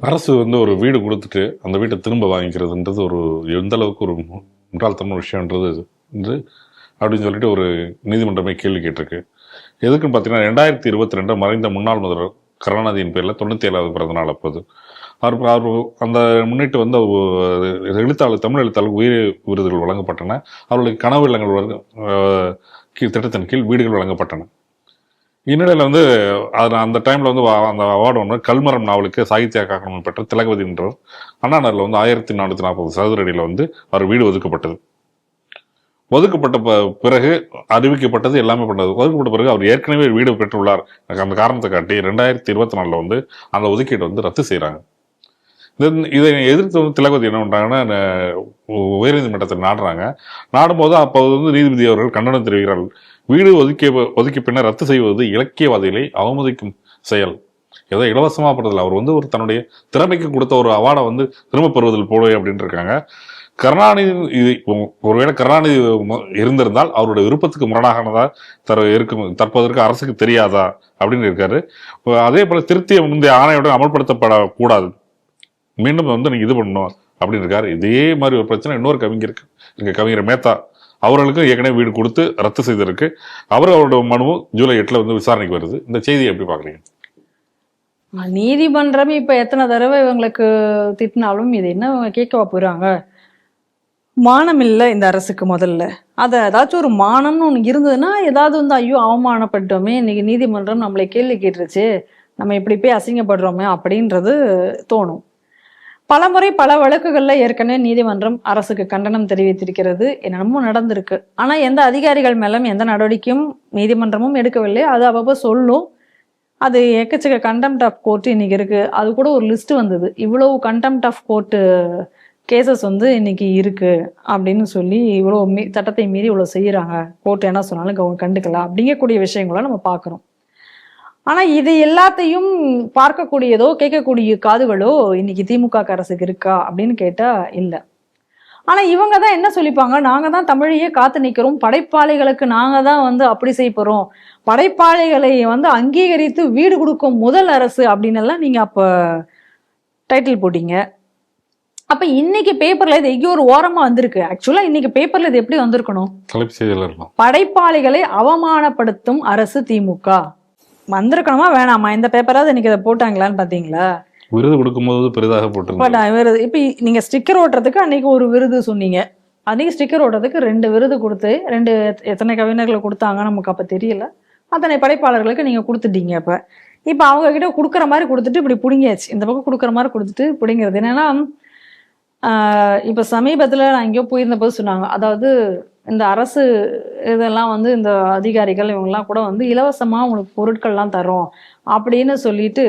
அரசு வந்து ஒரு வீடு கொடுத்துட்டு அந்த வீட்டை திரும்ப வாங்கிக்கிறதுன்றது ஒரு எந்த அளவுக்கு ஒரு மு- முட்டாள்தனமான விஷயம்ன்றது என்று அப்படின்னு சொல்லிட்டு ஒரு நீதிமன்றமே கேள்வி கேட்டிருக்கு. எதுக்குன்னு பார்த்தீங்கன்னா ரெண்டாயிரத்தி இருபத்தி ரெண்டு மறைந்த முன்னாள் முதல்வர் கருணாநிதியின் பேரில் தொண்ணூற்றி ஏழாவது பிறந்த நாள் அப்போது. அவர் அவர் அந்த முன்னிட்டு வந்து அவர் எழுத்தாளர் தமிழ் எழுத்தாளர் உயிர் விருதுகள் வழங்கப்பட்டன. அவர்களுக்கு கனவு இல்லங்கள் வழங்க- கீழ் திட்டத்தின் கீழ் வீடுகள் வழங்கப்பட்டன. இந்நிலையில் வந்து அது அந்த டைமில் வந்து வா- அந்த அவார்டு ஒன்று கல்மரம் நாவலுக்கு சாகித்ய அகாடமி பெற்ற திலகவதி என்றவர் அண்ணா நகரில் வந்து ஆயிரத்தி நானூற்றி நாற்பது சதுர அடியில் வந்து அவர் வீடு ஒதுக்கப்பட்டது. ஒதுக்கப்பட்ட ப- பிறகு அறிவிக்கப்பட்டது எல்லாமே பண்ணது. ஒதுக்கப்பட்ட பிறகு அவர் ஏற்கனவே வீடு பெற்றுள்ளார். அந்த காரணத்தை காட்டி ரெண்டாயிரத்தி இருபத்தி நாலில் வந்து அந்த ஒதுக்கீடு வந்து ரத்து செய்கிறாங்க இதை எதிர்த்து வந்து திலகவதி என்ன பண்ணுறாங்கன்னா உயர்நீதிமன்றத்தில் நாடுறாங்க. நாடும்போது அப்போது வந்து நீதிபதி அவர்கள் கண்டனம் தெரிவிக்கிறார்கள். வீடு ஒதுக்கிய ஒதுக்கி பின்னர் ரத்து செய்வது இலக்கியவாதிகளை அவமதிக்கும் செயல். ஏதோ இலவசமாக படுறதில்ல அவர் வந்து ஒரு தன்னுடைய திறமைக்கு கொடுத்த ஒரு அவார்டை வந்து திரும்ப பெறுவதில் போடுவே அப்படின்னு இருக்காங்க. கருணாநிதி இது ஒருவேளை கருணாநிதி இருந்திருந்தால் அவருடைய விருப்பத்துக்கு முரணாகனதா தர இருக்கும் தற்போதற்கு அரசுக்கு தெரியாதா அப்படின்னு இருக்காரு. அதே போல திருத்திய முந்தைய ஆணையுடன் அமல்படுத்தப்படக்கூடாது. மீண்டும் வந்து நீங்கள் இது பண்ணணும் அப்படின்னு இருக்காரு. இதே மாதிரி ஒரு பிரச்சனை இன்னொரு கவிஞருக்கு இங்கே கவிஞர் மேத்தா. அவர்களுக்கும் ஏற்கனவே வீடு கொடுத்து ரத்து செய்திருக்கு அவர் அவரோட மனுவும் ஜூலை எட்டுல வந்து விசாரணைக்கு வருது. இந்த செய்தியை எப்படி பாக்குறீங்க நீதிமன்றம் இப்ப எத்தனை தடவை இவங்களுக்கு திட்டினாலும் இது என்ன இவங்க கேட்கவா போயிடுறாங்க மானம் இல்லை இந்த அரசுக்கு முதல்ல. அதை ஏதாச்சும் ஒரு மானம்னு ஒன்று இருந்ததுன்னா ஏதாவது வந்து ஐயோ அவமானப்பட்டோமே இன்னைக்கு நீதிமன்றம் நம்மளை கேள்வி கேட்டுருச்சு. நம்ம இப்படி போய் அசிங்கப்படுறோமே அப்படின்றது தோணும். பலமுறை பல வழக்குகளில் ஏற்கனவே நீதிமன்றம் அரசுக்கு கண்டனம் தெரிவித்திருக்கிறது. என்னென்னமோ நடந்திருக்கு. ஆனால் எந்த அதிகாரிகள் மேலும் எந்த நடவடிக்கையும் நீதிமன்றமும் எடுக்கவில்லை. அது அவ்வப்போ சொல்லும். அது எக்கச்சக்க கண்டெம்ட் ஆஃப் கோர்ட் இன்னைக்கு இருக்கு. அது கூட ஒரு லிஸ்ட் வந்தது. இவ்வளவு கண்டெம்ட் ஆஃப் கோர்ட்டு கேசஸ் வந்து இன்னைக்கு இருக்கு அப்படின்னு சொல்லி இவ்வளோ மீ சட்டத்தை மீறி இவ்வளோ செய்கிறாங்க கோர்ட் என்ன சொன்னாலும் கண்டுக்கலாம். அப்படிங்கக்கூடிய விஷயங்களை நம்ம பார்க்குறோம். ஆனா இது எல்லாத்தையும் பார்க்கக்கூடியதோ கேட்கக்கூடிய காதுகளோ இன்னைக்கு திமுக அரசுக்கு இருக்கா அப்படின்னு கேட்டா இல்லை. ஆனா இவங்க தான் என்ன சொல்லிப்பாங்க? நாங்க தான் தமிழையே காத்து நிக்கிறோம். படைப்பாளிகளுக்கு நாங்க தான் வந்து அப்படி செய்ய போறோம். படைப்பாளிகளை வந்து அங்கீகரித்து வீடு கொடுக்கும் முதல் அரசு அப்படின்னு எல்லாம் நீங்க அப்ப டைட்டில் போட்டீங்க. அப்ப இன்னைக்கு பேப்பர்ல இது எங்கேயோ ஒரு ஓரமா வந்திருக்கு. ஆக்சுவலா இன்னைக்கு பேப்பர்ல இது எப்படி வந்திருக்கணும்? படைப்பாளிகளை அவமானப்படுத்தும் அரசு திமுக. வந்திருக்கணுமா? வேணாமா? இந்த பேப்பராவது இன்னைக்கு இதை போட்டாங்களான்னு பாத்தீங்களா? விருது கொடுக்கும்போது பெரிதாக நான் விருது. இப்ப நீங்க ஸ்டிக்கர் ஓட்டுறதுக்கு அன்னைக்கு ஒரு விருது சொன்னீங்க. அன்னைக்கு ஸ்டிக்கர் ஓட்டுறதுக்கு ரெண்டு விருது கொடுத்து ரெண்டு எத்- எத்தனை கவிஞர்களை கொடுத்தாங்க நமக்கு அப்ப தெரியல. அத்தனை படைப்பாளர்களுக்கு நீங்க கொடுத்துட்டீங்க அப்ப. இப்ப அவங்க கிட்ட கொடுக்குற மாதிரி கொடுத்துட்டு இப்படி புடுங்கியாச்சு. இந்த பக்கம் கொடுக்குற மாதிரி கொடுத்துட்டு பிடிங்கிறது. என்னன்னா இப்ப சமீபத்துல நான் எங்கேயோ போயிருந்த போது சொன்னாங்க. அதாவது இந்த அரசு இதெல்லாம் வந்து இந்த அதிகாரிகள் இவங்கெல்லாம் கூட வந்து இலவசமாக உங்களுக்கு பொருட்கள்லாம் தரோம் அப்படின்னு சொல்லிட்டு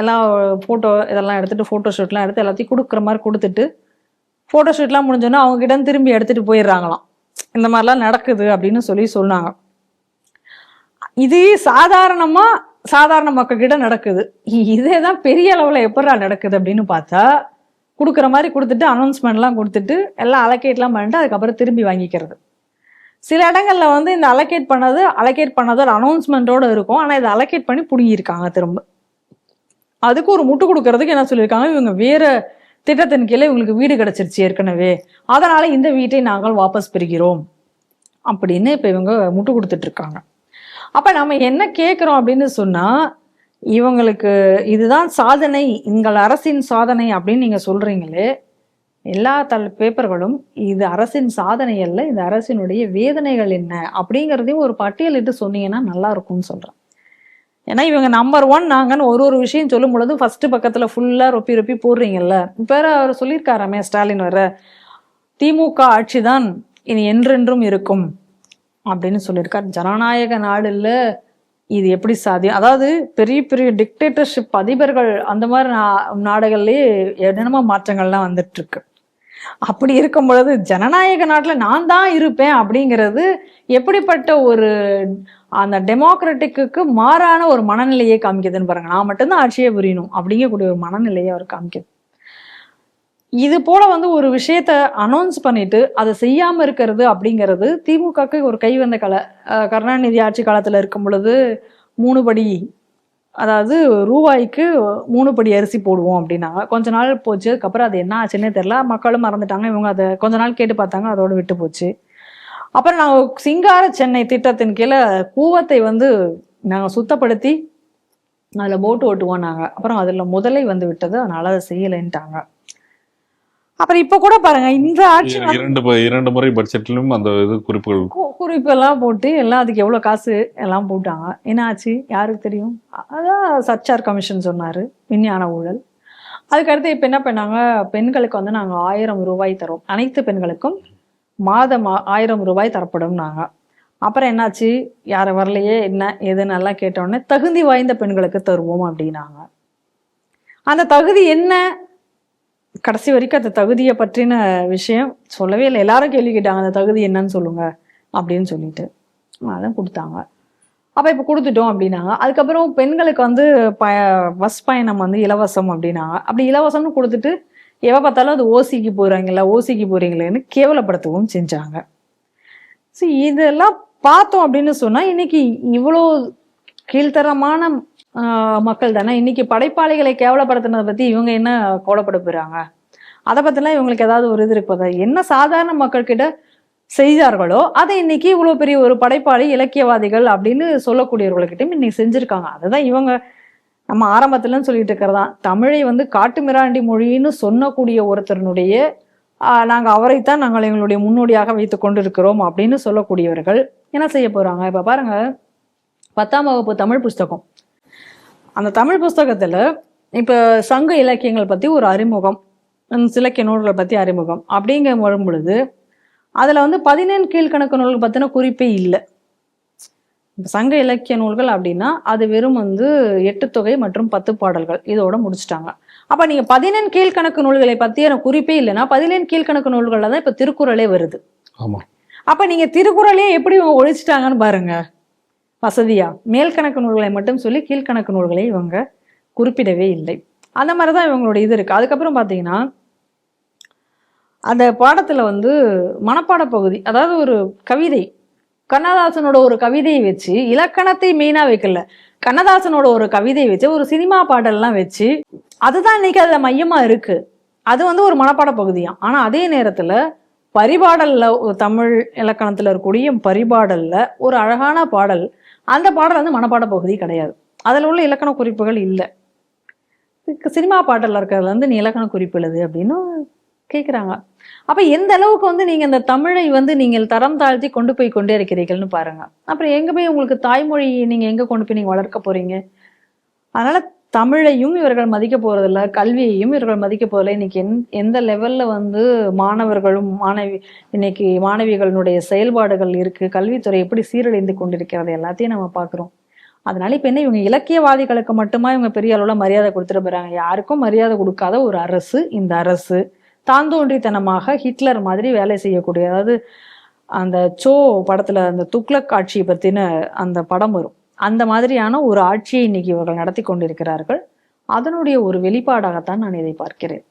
எல்லாம் ஃபோட்டோ இதெல்லாம் எடுத்துகிட்டு ஃபோட்டோ ஷூட்லாம் எடுத்து எல்லாத்தையும் கொடுக்குற மாதிரி கொடுத்துட்டு ஃபோட்டோ ஷூட்லாம் முடிஞ்சோன்னா அவங்ககிட்ட திரும்பி எடுத்துகிட்டு போயிடுறாங்களாம். இந்த மாதிரிலாம் நடக்குது அப்படின்னு சொல்லி சொன்னாங்க. இது சாதாரணமாக சாதாரண மக்கள்கிட்ட நடக்குது. இதே தான் பெரிய அளவில் எப்படா நடக்குது அப்படின்னு பார்த்தா கொடுக்குற மாதிரி கொடுத்துட்டு அனௌன்ஸ்மெண்ட்லாம் கொடுத்துட்டு எல்லாம் அலோகேட்லாம் பண்ணிட்டு அதுக்கப்புறம் திரும்பி வாங்கிக்கிறது. சில இடங்களில் வந்து இந்த அலோகேட் பண்ணது அலோகேட் ஒரு அனௌன்ஸ்மெண்ட்டோட இருக்கும். ஆனால் இதை அலோகேட் பண்ணி பிடுங்கியிருக்காங்க திரும்ப. அதுக்கு ஒரு முட்டு கொடுக்கறதுக்கு என்ன சொல்லியிருக்காங்க? இவங்க வேற திட்டத்தின் கீழே இவங்களுக்கு வீடு கிடைச்சிருச்சு ஏற்கனவே. அதனால இந்த வீட்டை நாங்கள் வாபஸ் பெறுகிறோம். அப்படின்னு இப்போ இவங்க முட்டு கொடுத்துட்டு இருக்காங்க. நம்ம என்ன கேட்குறோம் அப்படின்னு சொன்னால் இவங்களுக்கு இதுதான் சாதனை எங்கள் அரசின் சாதனை அப்படின்னு நீங்கள் சொல்கிறீங்களே எல்லா தல் பேப்பர்களும் இது அரசின் சாதனை அல்ல இந்த அரசினுடைய வேதனைகள் என்ன அப்படிங்கிறதையும் ஒரு பட்டியலிட்டு சொன்னீங்கன்னா நல்லா இருக்கும்னு சொல்கிறேன் ஏன்னா இவங்க நம்பர் ஒன் நாங்கன்னு ஒரு ஒரு விஷயம் சொல்லும் பொழுது ஃபர்ஸ்ட் பக்கத்தில் ஃபுல்லாக ரொப்பி ரொப்பி போடுறீங்கல்ல. பேர் அவர் சொல்லியிருக்காராமே ஸ்டாலின் வர திமுக ஆட்சி தான் இனி என்றென்றும் இருக்கும் அப்படின்னு சொல்லியிருக்கார். ஜனநாயக நாடு இது எப்படி சாத்தியம்? அதாவது பெரிய பெரிய டிக்டேட்டர்ஷிப் அதிபர்கள் அந்த மாதிரி நா- என்னென்னமோ மாற்றங்கள்லாம் வந்துட்டு இருக்கு அப்படி இருக்கும் பொழுது ஜனநாயக நாட்டுல நான் தான் இருப்பேன் அப்படிங்கிறது எப்படிப்பட்ட ஒரு அந்த டெமோக்ராட்டிக்கு மாறான ஒரு மனநிலையை காமிக்குதுன்னு பாருங்க. நான் மட்டும்தான் ஆட்சியே புரியணும். அப்படிங்கக்கூடிய ஒரு மனநிலையை அவர் காமிக்குது. இது போல வந்து ஒரு விஷயத்த அனௌன்ஸ் பண்ணிட்டு அதை செய்யாம இருக்கிறது அப்படிங்கிறது திமுகக்கு ஒரு கை வந்த கலை. கருணாநிதி ஆட்சி காலத்துல இருக்கும் பொழுது மூணு படி அதாவது ரூபாய்க்கு மூணு படி அரிசி போடுவோம் அப்படின்னாங்க. கொஞ்ச நாள் போச்சு அதுக்கப்புறம் அது என்ன ஆச்சுன்னே தெரில மக்களும் மறந்துட்டாங்க. இவங்க அதை கொஞ்ச நாள் கேட்டு பார்த்தாங்க. அதோட விட்டு போச்சு. அப்புறம் நாங்கள் சிங்கார சென்னை திட்டத்தின் கீழே கூவத்தை வந்து நாங்கள் சுத்தப்படுத்தி அதில் போட்டு ஓட்டுவோம் நாங்கள் அப்புறம் அதில் முதலை வந்து விட்டது. அதனால் அதை செய்யலைன்ட்டாங்க. அப்புறம் இப்போ கூட பாருங்க இந்த ஆட்சி இரண்டு இரண்டு முறை பட்ஜெட்லயும் அந்த இது குறிப்புகள் குறிப்பெல்லாம் போட்டு எல்லாம் அதுக்கு எவ்வளோ காசு எல்லாம் போட்டாங்க. என்ன ஆச்சு? யாருக்கு தெரியும்? அதான் சச்சார் கமிஷன் சொன்னார் விஞ்ஞான ஊழல். அதுக்கடுத்து இப்போ என்ன பண்ணாங்க? பெண்களுக்கு வந்து நாங்கள் ஆயிரம் ரூபாய் தரோம். அனைத்து பெண்களுக்கும் மாதம் ஆயிரம் ரூபாய் தரப்படும்னாங்க. அப்புறம் என்னாச்சு? யாரை வரலையே? என்ன? எதுன்னு எல்லாம் கேட்டோடனே தகுதி வாய்ந்த பெண்களுக்கு தருவோம் அப்படின்னாங்க. அந்த தகுதி என்ன? கடைசி வரைக்கும் அந்த தகுதியை பற்றின விஷயம் சொல்லவே இல்லை. எல்லாரும் கேள்வி கேட்டாங்க அந்த தகுதி என்னன்னு சொல்லுங்க அப்படின்னு சொல்லிட்டு. அதான் கொடுத்தாங்க. அப்போ இப்போ கொடுத்துட்டோம் அப்படின்னாங்க. அதுக்கப்புறம் பெண்களுக்கு வந்து ப பஸ் பயணம் வந்து இலவசம் அப்படின்னாங்க அப்படி இலவசம்னு கொடுத்துட்டு எவ பார்த்தாலும் அது ஓசிக்கு போகிறாங்களா ஓசிக்கு போகிறீங்களேன்னு கேவலப்படுத்தவும் செஞ்சாங்க. ஸோ இதெல்லாம் பார்த்தோம் அப்படின்னு சொன்னால் இன்னைக்கு இவ்வளோ கீழ்த்தரமான மக்கள் தானே? இன்னைக்கு படைப்பாளிகளை கேவலப்படுத்தினதை பற்றி இவங்க என்ன கோலப்பட போகிறாங்க அதை பற்றிலாம் இவங்களுக்கு ஏதாவது ஒரு இது இருப்பதா என்ன சாதாரண மக்கள்கிட்ட செய்தார்களோ அதை இன்னைக்கு இவ்வளோ பெரிய ஒரு படைப்பாளி இலக்கியவாதிகள் அப்படின்னு சொல்லக்கூடியவர்கள்கிட்டயும் இன்னைக்கு செஞ்சுருக்காங்க. அதுதான் இவங்க நம்ம ஆரம்பத்துலன்னு சொல்லிட்டு இருக்கிறதா? தமிழை வந்து காட்டுமிராண்டி மொழின்னு சொன்னக்கூடிய ஒருத்தருனுடைய நாங்கள் அவரைத்தான் நாங்கள் எங்களுடைய முன்னோடியாக வைத்து கொண்டிருக்கிறோம் அப்படின்னு சொல்லக்கூடியவர்கள் என்ன செய்ய போகிறாங்க இப்போ பாருங்கள் பத்தாம் வகுப்பு தமிழ் புஸ்தகம். அந்த தமிழ் புஸ்தகத்துல இப்ப சங்க இலக்கியங்கள் பத்தி ஒரு அறிமுகம் உம், இலக்கிய நூல்களை பத்தி அறிமுகம் அப்படிங்க வரும் பொழுது அதுல வந்து பதினேழு கீழ்கணக்கு நூல்கள் பத்தின குறிப்பே இல்லை. சங்க இலக்கிய நூல்கள் அப்படின்னா அது வெறும் வந்து எட்டு தொகை மற்றும் பத்து பாடல்கள் இதோட முடிச்சிட்டாங்க. அப்ப நீங்க பதினெண் கீழ்கணக்கு நூல்களை பத்திய குறிப்பே இல்லைன்னா பதினெண் கீழ்கணக்கு நூல்கள்ல தான் இப்ப திருக்குறளே வருது. ஆமா. அப்ப நீங்க திருக்குறளே எப்படி ஒழிச்சிட்டாங்கன்னு வசதியாக மேல்கணக்கு நூல்களை மட்டும் சொல்லி கீழ்கணக்கு நூல்களை இவங்க குறிப்பிடவே இல்லை. அந்த மாதிரி தான் இவங்களோட இது இருக்குது அதுக்கப்புறம் பார்த்தீங்கன்னா அந்த பாடத்தில் வந்து மனப்பாட பகுதி அதாவது ஒரு கவிதை கண்ணதாசனோட ஒரு கவிதையை வச்சு இலக்கணத்தை மெயினாக வைக்கல. கண்ணதாசனோட ஒரு கவிதையை வச்சு ஒரு சினிமா பாடல்லாம் வச்சு அதுதான் இன்னைக்கு அதில் மையமாக இருக்குது அது வந்து ஒரு மனப்பாட பகுதியாம் ஆனால் அதே நேரத்தில் பரிபாடலில் ஒரு தமிழ் இலக்கணத்தில் இருக்கக்கூடிய பரிபாடலில் ஒரு அழகான பாடல் அந்த பாடல் வந்து மனப்பாட பகுதி கிடையாது. அதுல உள்ள இலக்கண குறிப்புகள் இல்லை. சினிமா பாடல்ல இருக்கிறதுல வந்து நீ இலக்கண குறிப்பு எழுது அப்படின்னு கேட்குறாங்க அப்ப எந்த அளவுக்கு வந்து நீங்க இந்த தமிழை வந்து நீங்கள் தரம் தாழ்த்தி கொண்டு போய் கொண்டே இருக்கிறீர்கள்னு பாருங்க. அப்புறம் எங்க போய் உங்களுக்கு தாய்மொழி நீங்க எங்க கொண்டு போய் நீங்க வளர்க்க போறீங்க? அதனால தமிழையும் இவர்கள் மதிக்க போறதில்ல கல்வியையும் இவர்கள் மதிக்க போறதில்ல. இன்னைக்கு எந் எந்த லெவல்ல வந்து மாணவர்களும் மாணவி இன்னைக்கு மாணவிகளுடைய செயல்பாடுகள் இருக்கு கல்வித்துறை எப்படி சீரழிந்து கொண்டிருக்கிறது எல்லாத்தையும் நம்ம பாக்குறோம் அதனால இப்ப என்ன இவங்க இலக்கியவாதிகளுக்கு மட்டுமா இவங்க பெரிய அளவுல மரியாதை கொடுத்துட்டு போறாங்க? யாருக்கும் மரியாதை கொடுக்காத ஒரு அரசு இந்த அரசு தாந்தோன்றித்தனமாக ஹிட்லர் மாதிரி வேலை செய்யக்கூடிய அதாவது அந்த சோ படத்துல அந்த துக்ளக் ஆட்சியை பத்தின அந்த படம் வரும். அந்த மாதிரியான ஒரு ஆட்சியை இன்னைக்கு இவர்கள் நடத்தி கொண்டிருக்கிறார்கள். அதனுடைய ஒரு வெளிப்பாடாகத்தான் நான் இதை பார்க்கிறேன்.